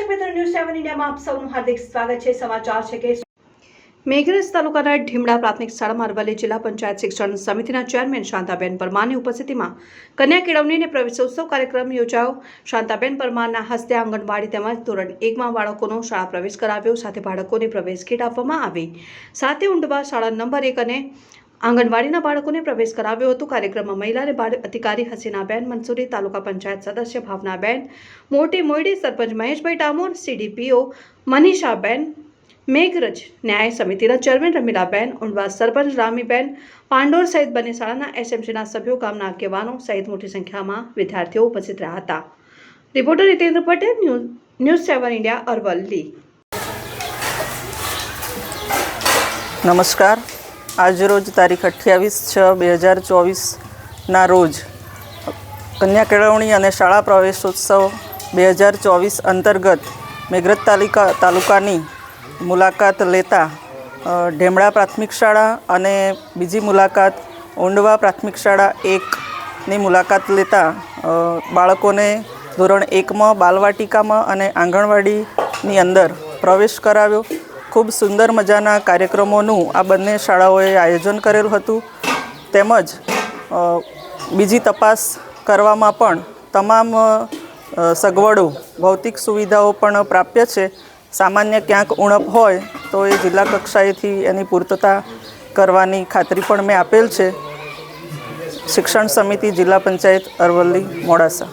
સમાચારમાં આપ સૌનું હાર્દિક સ્વાગત છે. સમાચાર છે કે મેઘરજ તાલુકાના ઢીમડા પ્રાથમિક શાળામાં અરવલ્લી જિલ્લા પંચાયત શિક્ષણ સમિતિના ચેરમેન શાંતાબેન પરમારની ઉપસ્થિતિમાં કન્યા કેળવણીને પ્રવેશોત્સવ કાર્યક્રમ યોજાયો. શાંતાબેન પરમારના હસ્તે આંગણવાડી તેમજ ધોરણ એકમાં બાળકોનો શાળા પ્રવેશ કરાવ્યો. સાથે બાળકોને પ્રવેશ કીટ આપવામાં આવી. સાથે ઊંડવા શાળા નંબર એક અને આંગણવાડીના બાળકોને પ્રવેશ કરાવ્યો હતો. કાર્યક્રમમાં મહિલા અને બાળ અધિકારી હસીનાબેન મંસૂરી તાલુકા પંચાયત સદસ્ય ભાવનાબેન મોટી મોયડી સરપંચ મહેશભાઈ ડામોર, સીડીપીઓ મનીષાબેન, મેઘરજ ન્યાય સમિતિના ચેરમેન રમીલાબેન, ઉંડવા સરપંચ રામીબેન, પાંડોર સહિત બંને શાળાના એસએમસીના સભ્યો, ગામના આગેવાનો સહિત મોટી સંખ્યામાં વિદ્યાર્થીઓ ઉપસ્થિત રહ્યા હતા. Reporter Hitendra Patel, news news seven India Aravalli. નમસ્કાર. આજરોજ તારીખ અઠ્યાવીસ છ બે હજાર ચોવીસના રોજ કન્યા કેળવણી અને શાળા પ્રવેશોત્સવ બે હજાર ચોવીસ અંતર્ગત મેઘરજ તાલુકા તાલુકાની મુલાકાત લેતા ઢેમળા પ્રાથમિક શાળા અને બીજી મુલાકાત ઊંડવા પ્રાથમિક શાળા એકની મુલાકાત લેતા બાળકોને ધોરણ એકમાં બાલવાટિકામાં અને આંગણવાડીની અંદર પ્રવેશ કરાવ્યો. ખૂબ સુંદર મજાના કાર્યક્રમોનું આ બંને શાળાઓએ આયોજન કરેલું હતું. તેમજ બીજી તપાસ કરવામાં પણ તમામ સગવડો, ભૌતિક સુવિધાઓ પણ પ્રાપ્ય છે. સામાન્ય ક્યાંક ઉણપ હોય તો એ જિલ્લા કક્ષાએથી એની પૂર્તતા કરવાની ખાતરી પણ મેં આપેલ છે. શિક્ષણ સમિતિ જિલ્લા પંચાયત અરવલ્લી મોડાસા.